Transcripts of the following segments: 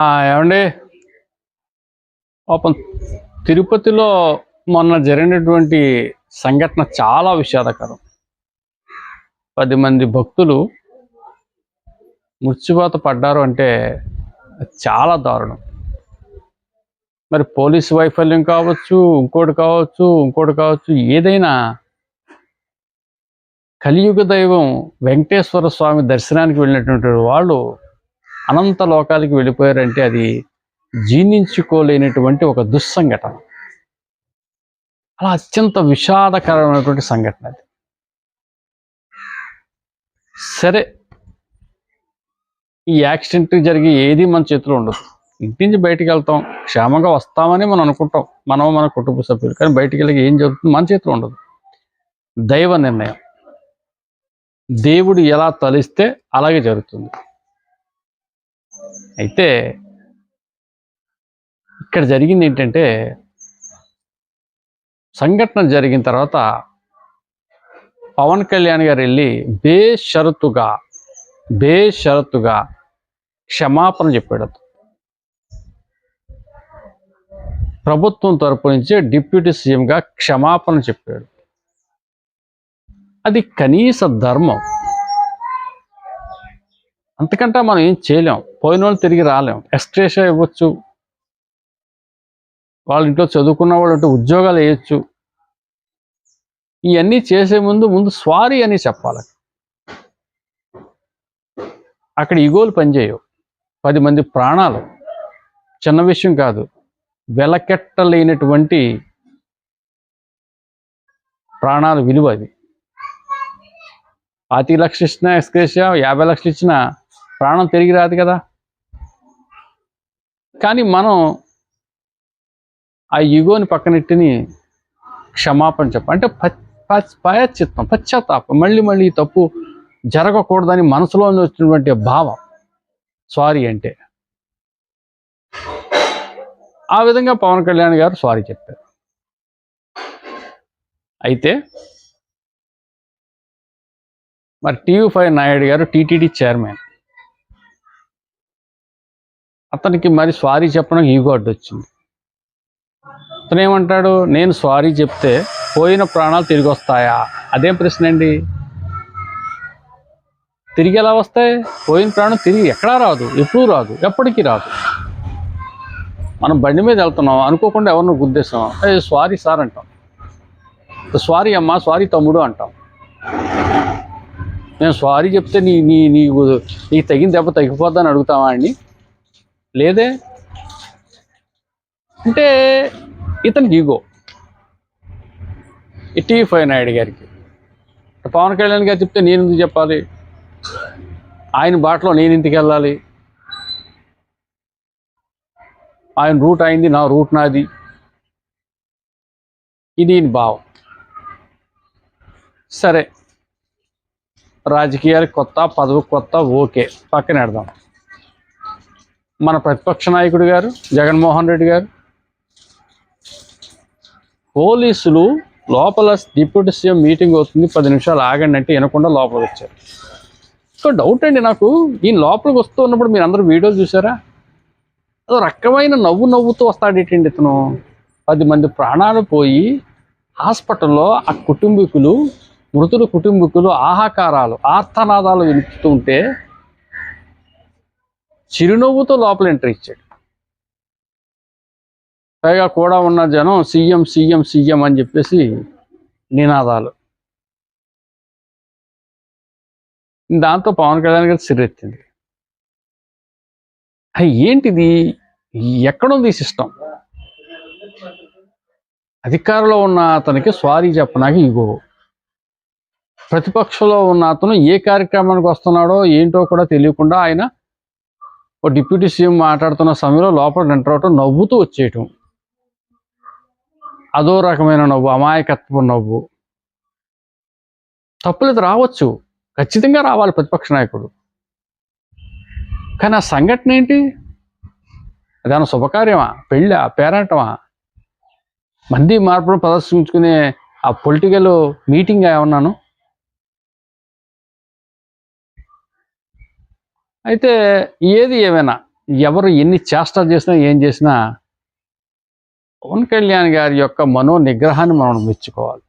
ఆ, ఏమండి పాపం తిరుపతిలో మొన్న జరిగినటువంటి సంఘటన చాలా విషాదకరం. పది మంది భక్తులు మృత్యువాత పడ్డారు అంటే చాలా దారుణం. మరి పోలీసు వైఫల్యం కావచ్చు ఇంకోటి కావచ్చు ఇంకోటి కావచ్చు ఏదైనా కలియుగ దైవం వెంకటేశ్వర స్వామి దర్శనానికి వెళ్ళినటువంటి వాళ్ళు అనంత లోకాలకి వెళ్ళిపోయారంటే అది జీర్ణించుకోలేనటువంటి ఒక దుస్సంఘటన. అలా అత్యంత విషాదకరమైనటువంటి సంఘటన అది. సరే ఈ యాక్సిడెంట్ జరిగి ఏది మన చేతిలో ఉండదు. ఇంటి నుంచి బయటికి వెళ్తాం క్షేమంగా వస్తామని మనం అనుకుంటాం. మనం మన కుటుంబ సభ్యులు కానీ బయటికి వెళ్ళి ఏం జరుగుతుంది మన చేతిలో ఉండదు. దైవ నిర్ణయం. దేవుడు ఎలా తలిస్తే అలాగే జరుగుతుంది. అయితే ఇక్కడ జరిగింది ఏంటంటే సంఘటన జరిగిన తర్వాత పవన్ కళ్యాణ్ గారు వెళ్ళి బేషరతుగా బేషరతుగా క్షమాపణ చెప్పాడు ప్రభుత్వం తరపు నుంచి డిప్యూటీ సీఎంగా క్షమాపణ చెప్పాడు. అది కనీస ధర్మం. అంతకంటే మనం ఏం చేయలేం. పోయిన వాళ్ళు తిరిగి రాలేం. ఎక్స్ట్రేషా ఇవ్వచ్చు. వాళ్ళ ఇంట్లో చదువుకున్న వాళ్ళు ఉంటే ఉద్యోగాలు వేయచ్చు. ఇవన్నీ చేసే ముందు ముందు స్వారీ అని చెప్పాలి. అక్కడ ఈగోలు పనిచేయవు. పది మంది ప్రాణాలు. చిన్న విషయం కాదు. వెలకెట్టలేనటువంటి ప్రాణాలు విలువ అది. పాతి లక్షలు ఇచ్చినా ఎక్స్క్రేషియా యాభై లక్షలు ఇచ్చినా ప్రాణం తిరిగి రాదు కదా. కానీ మనం ఆ యుగోని పక్కనెట్టిని క్షమాపణ చెప్ప అంటే ప- పశ్చాత్తాపం మళ్ళీ మళ్ళీ తప్పు జరగకూడదని మనసులో వచ్చినటువంటి భావం. సారీ అంటే. ఆ విధంగా పవన్ కళ్యాణ్ గారు సారీ చెప్పారు. అయితే మరి టీవీ ఫైవ్ నాయుడు గారు టీటీడీ చైర్మన్. అతనికి మరి సారీ చెప్పడం ఈగో అడ్డొచ్చింది. అతను ఏమంటాడు నేను సారీ చెప్తే పోయిన ప్రాణాలు తిరిగి వస్తాయా? అదేం ప్రశ్న అండి? తిరిగి ఎలా వస్తాయి? పోయిన ప్రాణం తిరిగి ఎక్కడా రాదు ఎప్పుడూ రాదు ఎప్పటికీ రాదు. మనం బండి మీద వెళ్తున్నాం అనుకోకుండా ఎవరినో గుద్దేశాం. ఏ సారీ సార్ అంటాం. సారీ అమ్మా సారీ తమ్ముడు అంటాం. నేను సారీ చెప్తే నీ నీ నీకు నీకు తగిన దెబ్బ తగ్గిపోద్దని అడుగుతావా అండి? లేదే? అంటే ఇతనికి ఈగో ఇటీ ఫైవ్ నాయుడు గారికి. పవన్ కళ్యాణ్ గారు చెప్తే నేను ఎందుకు చెప్పాలి? ఆయన బాటలో నేను ఇంటికి వెళ్ళాలి? ఆయన రూట్ అయింది నా రూట్ నాది. ఇది ఈయన భావం. సరే. రాజకీయాలు కొత్త పదవి కొత్త ఓకే. పక్కన పెడదాం. మన ప్రతిపక్ష నాయకుడు గారు జగన్మోహన్ రెడ్డి గారు. పోలీసులు లోపల డిప్యూటీ సీఎం మీటింగ్ అవుతుంది పది నిమిషాలు ఆగండి అంటే వినకుండా లోపలికి వచ్చారు. సో డౌట్ అండి నాకు ఈయన లోపలికి వస్తూ ఉన్నప్పుడు మీరు అందరూ వీడియోలు చూసారా? అదో రకమైన నవ్వు నవ్వుతూ వస్తాడేటండి ఇతను? పది మంది ప్రాణాలు పోయి హాస్పిటల్లో ఆ కుటుంబీకులు మృతుల కుటుంబీకులు ఆహాకారాలు ఆర్తనాదాలు వినిపిస్తూ ఉంటే చిరునవ్వుతో లోపల ఎంట్రీ ఇచ్చాడు. పైగా కూడా ఉన్న జనం సీఎం సీఎం సీఎం అని చెప్పేసి నినాదాలు. దాంతో పవన్ కళ్యాణ్ గారు సిర్రెత్తింది. ఏంటిది? ఎక్కడుంది ఈ సిస్టమ్ అధికారంలో ఉన్న అతనికి సారీ చెప్పనాక ఇగో. ప్రతిపక్షంలో ఉన్న అతను ఏ కార్యక్రమానికి వస్తున్నాడో ఏంటో కూడా తెలియకుండా ఆయన ఓ డిప్యూటీ సీఎం మాట్లాడుతున్న సమయంలో లోపల ఎంటర్ అవటం నవ్వుతూ వచ్చేయటం. అదో రకమైన నవ్వు అమాయకత్వ నవ్వు. తప్పులేదు రావచ్చు. ఖచ్చితంగా రావాలి ప్రతిపక్ష నాయకుడు. కానీ ఆ సంఘటన ఏంటి? అదేమన్నా శుభకార్యమా? పెళ్ళా? పేరంటమా? మంది మార్పును ప్రదర్శించుకునే ఆ పొలిటికల్ మీటింగ్ ఏమన్నాను? అయితే ఏది ఏమైనా ఎవరు ఎన్ని చేష్టలు చేసినా ఏం చేసినా పవన్ కళ్యాణ్ గారి యొక్క మనో నిగ్రహాన్ని మనం మెచ్చుకోవాలి.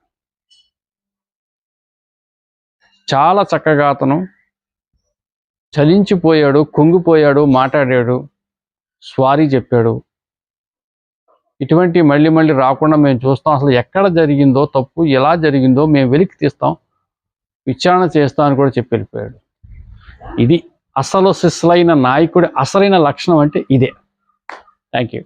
చాలా చక్కగా అతను చలించిపోయాడు కుంగిపోయాడు మాట్లాడాడు స్వారీ చెప్పాడు. ఇటువంటి మళ్ళీ మళ్ళీ రాకుండా మేము చూస్తాం అసలు ఎక్కడ జరిగిందో తప్పు ఎలా జరిగిందో మేము వెలికి తీస్తాం విచారణ చేస్తాం అని కూడా చెప్పి వెళ్ళిపోయాడు. ఇది అసలు సిస్లైన నాయకుడి అసలైన లక్షణం అంటే ఇదే. Thank you